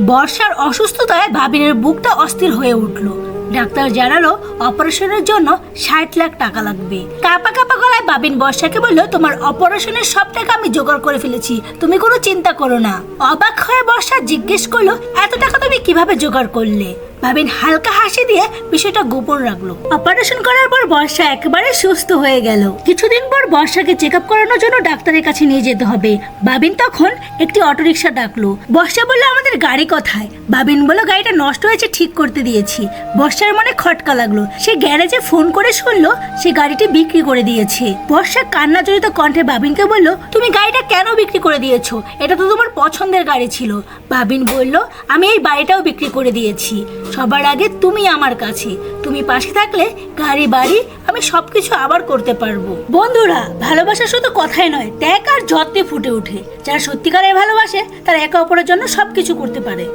বর্ষার অসুস্থতায় ভাবিনের বুকটা অস্থির হয়ে উঠল। ডাক্তার জানালো, অপারেশনের জন্য ষাট লাখ টাকা লাগবে। কাপা কাপা গলায় বাবিন বর্ষাকে বলল, তোমার অপারেশনের সব টাকা আমি জোগাড় করে ফেলেছি, তুমি কোনো চিন্তা করো না। অবাক হয়ে বর্ষা জিজ্ঞেস করল, এত টাকা তুমি কীভাবে জোগাড় করলে? ভাবিন হালকা হাসি দিয়ে বিষয়টা গোপন রাখল। অপারেশন করার পর বর্ষা একেবারে সুস্থ হয়ে গেল। কিছুদিন পর বর্ষাকে চেক আপ করানোর জন্য ডাক্তারের কাছে নিয়ে যেতে হবে। বাবিন তখন একটি অটোরিকশা ডাকলো। বর্ষা বলল, আমাদের গাড়ি কোথায়? বাবিন বলল, গাড়িটা নষ্ট হয়েছে, ঠিক করতে দিয়েছি। বর্ষার মনে খটকা লাগল। সে গ্যারেজে ফোন করে শুনলো, সে গাড়িটি বিক্রি করে দিয়েছে। বর্ষা কান্না জড়িত কণ্ঠে বাবিনকে বলল, তুমি গাড়িটা কেন বিক্রি করে দিয়েছ? এটা তো তোমার পছন্দের গাড়ি ছিল। বাবিন বলল, আমি এই বাড়িটাও বিক্রি করে দিয়েছি। সবার আগে তুমি আমার কাছে। তুমি পাশে থাকলে গাড়ি, বাড়ি আমি সবকিছু আবার করতে পারব। বন্ধুরা, ভালোবাসা শুধু কথাই নয়, ত্যাগ আর যত্নে ফুটে ওঠে। যারা সত্যিকারের ভালোবাসে, তারা একে অপরের জন্য সবকিছু করতে পারে।